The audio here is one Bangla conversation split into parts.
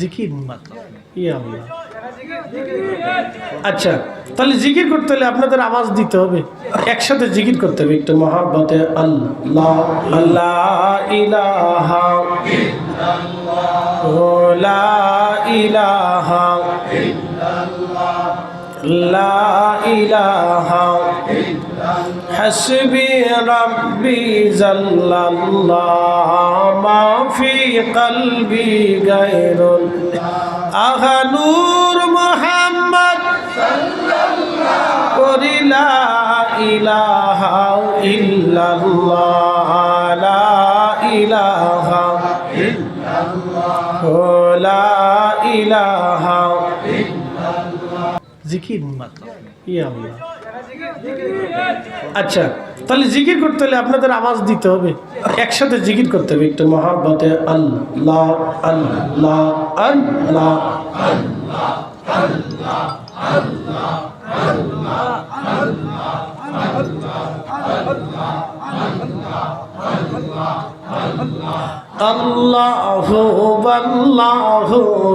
জিকির ইয়া আল্লাহ। আচ্ছা তাহলে জিকির করতে হলে আপনাদের আওয়াজ দিতে হবে, একসাথে জিকির করতে হবে একটু। মহাব্বতে আল্লাহ আল্লাহ, ইলাহা লা ইলাহা লা ইলাহা। حسبي ربي جل الله ما في قلبي غير أغا نور محمد صلى الله لا إله إلا الله لا إله إلا الله لا إله إلا الله ذكر مطلب يا الله আচ্ছা তাহলে জিকির করতে হলে আপনাদের আওয়াজ দিতে হবে। একসাথে জিকির করতে হবে একটু, মহাব্বতে আল্লাহ আল্লাহ আল্লাহ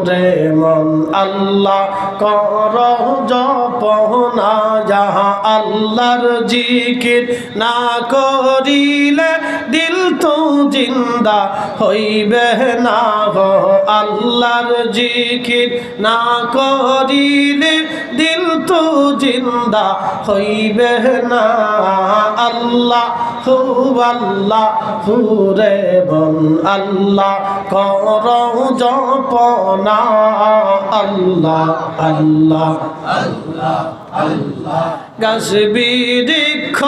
রে মন, আল্লাহ, কর জপনা। যাহা আল্লাহর জিকির না করিলে দিল তো জিন্দা হইবে না গো। আল্লাহর জিকির না করিলে দিল তো জিন্দা হইবে না। আল্লাহ হু আল্লাহ হু রে বন, আল্লাহ কর জপনা। আল্লাহ আল্লাহ। গাছ বৃক্ষ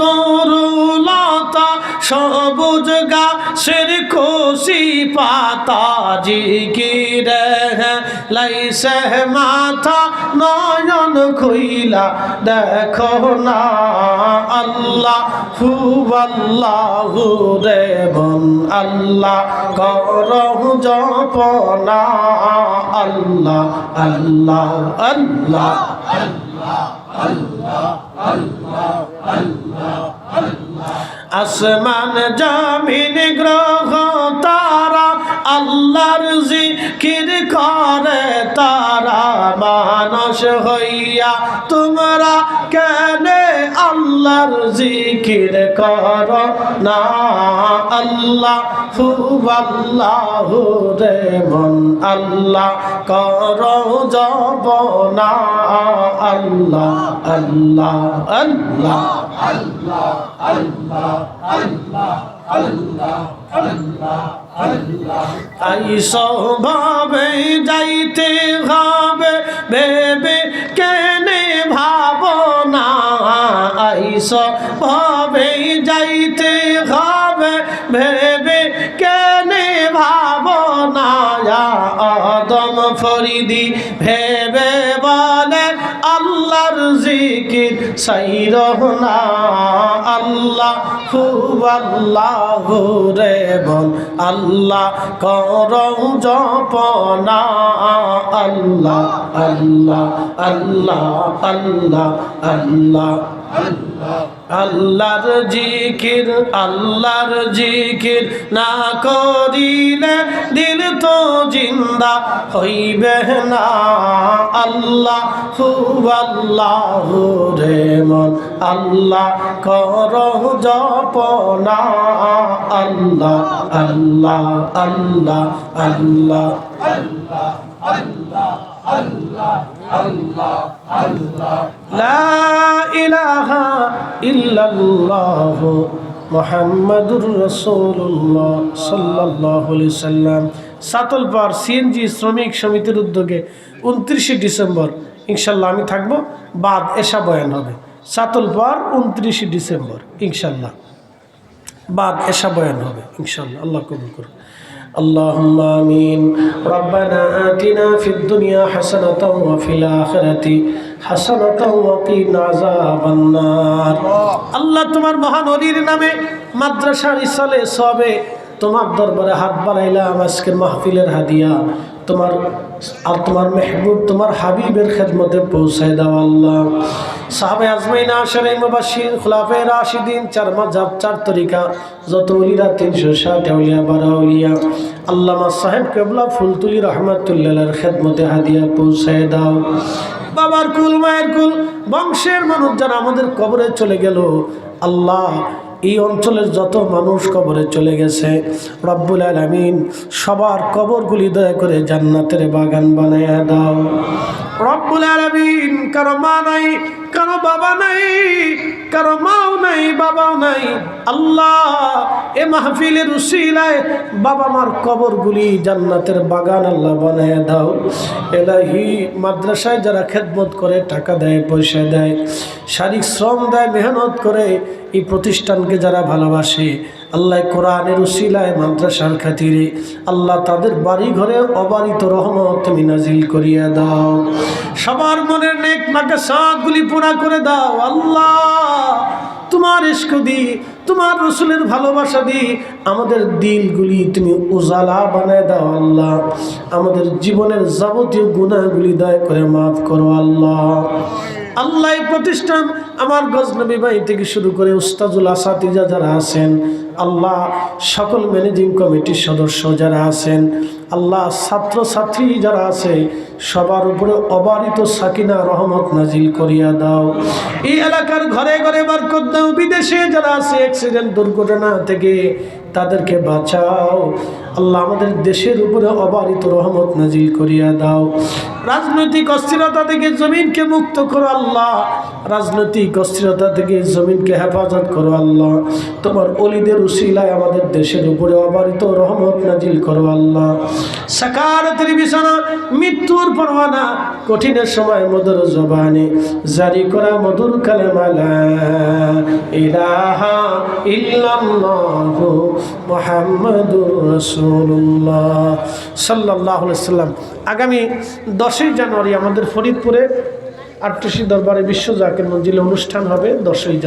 তরুলতা সবুজ গাছের খুশি পাতা, জিকিরে লাইসে মাথা, নয়ন খুইলা, দেখো না আল্লাহ হু আল্লাহ রে বন আল্লাহ কর জপনা আল্লাহ আল্লাহ আল্লাহ। আসমান জামিন গ্রহ তারা আল্লাহর জিকির করে তারা মানস হইয়া, তোমরা কেন আল্লাহর জিকির কর? না, আল্লাহ হু আল্লাহ রে মন আল্লাহ কর জব। না আল্লাহ আল্লাহ আল্লাহ। আইস ভাবে যাইতে হবে, ভেবে কেনে ভাবনা আইস ভাবে যাইতে হবে, ভেবে কেনে ভাবনা আদম ফরিদি ভেবে বলে জিকির সাইর না আল্লাহ খুব আল্লাহ রে বল, আল্লাহ কর জপনা, আল্লাহ আল্লাহ আল্লাহ আল্লাহ আল্লাহ। আল্লাহর জিকির আল্লাহর জিকির না করিলে দিল তো জিন্দা হইবে না। আল্লাহ হু আল্লাহ রে মন আল্লাহ কর জপনা। আল্লাহ আল্লাহ আল্লাহ আল্লাহ। আল্লাহ আল্লাহ আল্লাহ লা ইলাহা ইল্লাল্লাহ মোহাম্মদুর রসুল্লাহ সাল্লাহ সাল্লাম। সাতলপাড় সিএনজি শ্রমিক সমিতির উদ্যোগে উনত্রিশে ডিসেম্বর ইনশাল্লাহ আমি থাকবো বাদ এসা বয়ান হবে সাতলপাড় উনত্রিশে ডিসেম্বর ইনশাল্লাহ বাদ এসা বয়ান হবে ইনশাল্লাহ আল্লাহ কবুল করুন اللهم آمين ربنا آتنا في الدنيا حسنة وفي الآخرة حسنة وقنا عذاب النار আল্লাহ তোমার মহান অলির নামে মাদ্রাসার ইসলে সবে তোমার দরবারে হাত বাড়াইলাম আজকের মাহফিলের হাদিয়া। তোমার আর তোমার মেহবুব, তোমার হাবিবের খেদমতে পৌঁছায় দাও আল্লাহ। সাহাবে আজমাইন আশারাই মুবাশির খুলাফে রাশিদিন, চার মাঝাব চার তরিকা, যত উলিরা তিনশো ষাট আউলিয়া, বারা উলিয়া আল্লামা সাহেব কেবলা ফুলতুলি রহমতুল্লাহের খেদমতে হাদিয়া পৌঁছায় দাও। বাবার কুল, মায়ের কুল, বংশের মানুষ যারা আমাদের কবরে চলে গেল, আল্লাহ এই অঞ্চলের যত মানুষ কবরে চলে গেছে, রব্বুল আলমিন সবার কবরগুলি দয়া করে জান্নাতের বাগান বানাইয়া দাও। রব্বুল আলমিন কারও মা নাই, কারও বাবা নাই। কারও মাও নাই, বাবাও নাই। আল্লাহ এ মাহফিলের উসিলায় বাবা মার কবরগুলি জান্নাতের বাগান আল্লাহ বানায় দাও। এলাহি মাদ্রাসায় যারা খেদমত করে, টাকা দেয়, পয়সা দেয়, শারীরিক শ্রম দেয়, মেহনত করে, এই প্রতিষ্ঠানকে যারা ভালোবাসে আল্লাহ কোরআনের উসিলায় মাদ্রাসার খাতিরে আল্লাহ তাদের বাড়ি ঘরে অবারিত রহমত তুমি নাজিল করিয়া দাও। সবার মনের নেক মাকে সাদগুলি পুরা করে দাও। আল্লাহ, তোমার ইস্ক দি, তোমার রসুলের ভালোবাসা দি, আমাদের দিলগুলি তুমি উজালা বানায় দাও আল্লাহ। আমাদের জীবনের যাবতীয় গুণাগুলি দয়া করে মাফ করো আল্লাহ। আল্লাহ প্রতিষ্ঠান আমার গজনবী ভাই থেকে শুরু করে উস্তাজুল আসাতিজা যারা আছেন, আল্লাহ সকল ম্যানেজিং কমিটির সদস্য যারা আছেন, আল্লাহ ছাত্র ছাত্রী যারা আছে, সবার উপরে অবারিত সাকিনা, রহমত নাজিল করিয়া দাও। এই এলাকার ঘরে ঘরে বারকত দাও। বিদেশে যারা আছে অ্যাক্সিডেন্ট দুর্ঘটনা থেকে তাদেরকে বাঁচাও। আল্লাহ আমাদের দেশের উপরে অবারিত রহমত নাজিল করিয়া দাও। রাজনৈতিক অস্থিরতা থেকে জমিনকে মুক্ত করো আল্লাহ। রাজনৈতিক অস্থিরতা থেকে জমিনকে হেফাজত করো আল্লাহ। তোমার অলিদের উশিলায় আমাদের দেশের উপরে অবারিত রহমত নাজিল করো আল্লাহ। সাকারতের বিছানা, মৃত্যুর পরওয়ানা কঠিনের সময় মধুর জবানে, জারি করা মধুর কালেমালা। ইলাহা ইল্লাল্লাহু মুহাম্মাদুর রসুল্লাহ সাল্লাহ সাল্লাম। আগামী দশই জানুয়ারি আমাদের ফরিদপুরে আটটুসি দরবারে বিশ্ব জাকের মঞ্জিলে অনুষ্ঠান হবে, দশই জানুয়ারি।